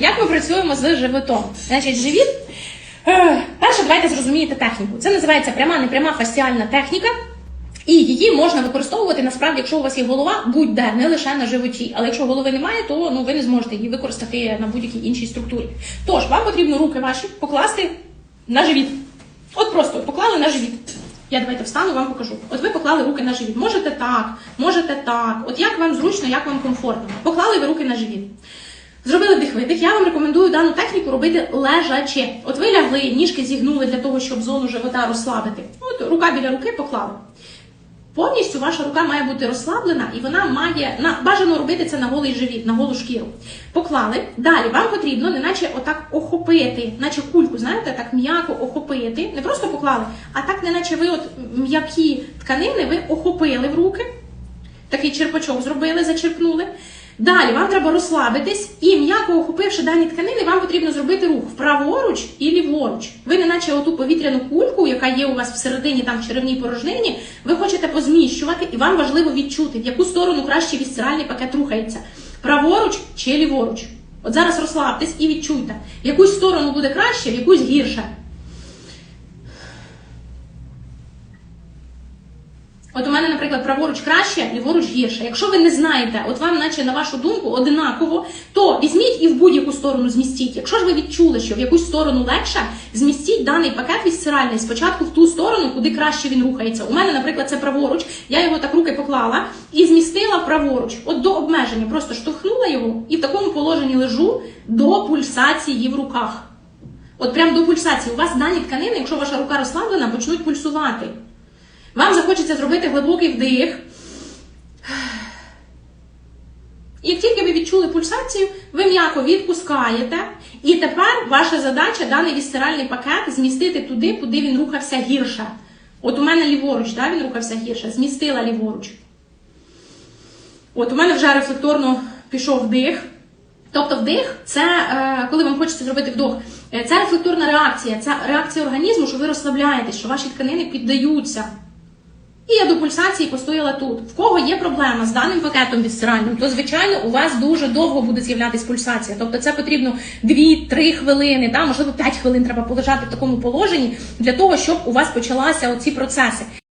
як ми працюємо з животом? Значить, живіт. е, Перше, давайте зрозумієте техніку. Це називається пряма непряма фасціальна техніка. І її можна використовувати насправді, якщо у вас є голова, будь-де, не лише на животі. Але якщо голови немає, то ну ви не зможете її використати на будь-якій іншій структурі. Тож вам потрібно руки ваші покласти на живіт. От просто поклали на живіт. Я давайте встану, вам покажу. От ви поклали руки на живіт. Можете так, можете так. От як вам зручно, як вам комфортно. Поклали ви руки на живіт. Зробили вдих-видих. Я вам рекомендую дану техніку робити лежачи. От ви лягли, ніжки зігнули для того, щоб зону живота розслабити. От рука біля руки поклали. Повністю ваша рука має бути розслаблена і вона має на бажано робити це на голий живіт, на голу шкіру. Поклали. Далі вам потрібно, неначе отак охопити, наче кульку, знаєте, так м'яко охопити. Не просто поклали, а так, неначе ви от м'які тканини ви охопили в руки. Такий черпачок зробили, зачерпнули. Далі вам треба розслабитись і м'яко охопивши дані тканини, вам потрібно зробити рух вправоруч і ліворуч. Ви не наче оту повітряну кульку, яка є у вас всередині, там в черевній порожнині, ви хочете позміщувати, і вам важливо відчути, в яку сторону краще вісцеральний пакет рухається. Праворуч чи ліворуч. От зараз розслабтесь і відчуйте, в якусь сторону буде краще, в якусь гірше. От у мене, наприклад, праворуч краще, ліворуч гірше. Якщо ви не знаєте, от вам, наче на вашу думку, одинаково, то візьміть і в будь-яку сторону змістіть. Якщо ж ви відчули, що в якусь сторону легше, змістіть даний пакет вісцеральний спочатку в ту сторону, куди краще він рухається. У мене, наприклад, це праворуч. Я його так руки поклала і змістила праворуч. От до обмеження, просто штовхнула його і в такому положенні лежу до пульсації в руках. От прямо до пульсації. У вас дані тканини, якщо ваша рука розслаблена, почнуть пульсувати. Вам захочеться зробити глибокий вдих. Як тільки ви відчули пульсацію, ви м'яко відпускаєте. І тепер ваша задача даний вісцеральний пакет змістити туди, куди він рухався гірше. От у мене ліворуч, да, він рухався гірше, змістила ліворуч. От у мене вже рефлекторно пішов вдих. Тобто вдих це е, коли вам хочеться зробити вдох. е, Це рефлекторна реакція, це реакція організму, що ви розслабляєтесь, що ваші тканини піддаються. І я до пульсації постояла тут. В кого є проблема з даним пакетом відстиральним, то звичайно у вас дуже довго буде з'являтися пульсація. Тобто це потрібно 2-3 хвилини, та можливо 5 хвилин треба полежати в такому положенні для того, щоб у вас почалися оці процеси.